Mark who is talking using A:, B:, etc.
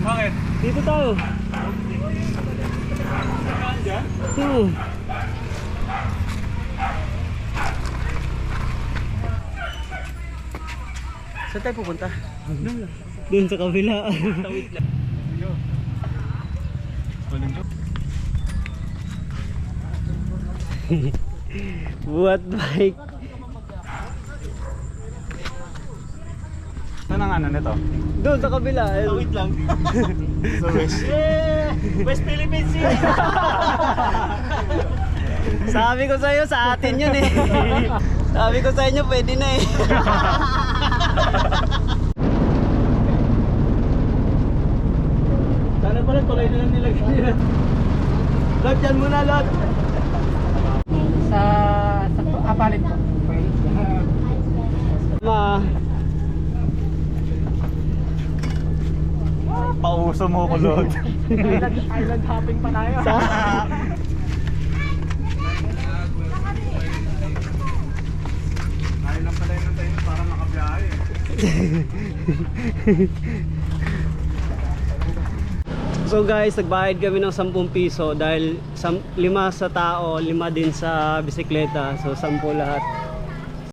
A: Bakit?
B: Dito tayo.
A: Dyan?
B: Hmm.
C: Saan tayo pupunta?
B: Doon sa kabila.
A: Tawid lang.
B: Buat bike.
A: Saan ang ano nito?
B: Doon sa kabila.
A: Tawid lang. Sa West.
C: West Philippines Sea!
B: Sabi ko sa iyo sa atin yun eh. Sabi ko sa inyo pwede na eh.
C: Sana pala tuloy na lang nilagay nila.
B: Yan muna Lord.
C: Sa, sa apalit po.
B: Ma,
A: Pauso mo ko, Lord.
C: island, island hopping pa tayo.
A: Ayaw lang pala yun tayo para makabiyahe.
B: So guys, nagbayad kami ng 10 piso dahil sam, lima sa tao, lima din sa bisikleta. So 10 lahat.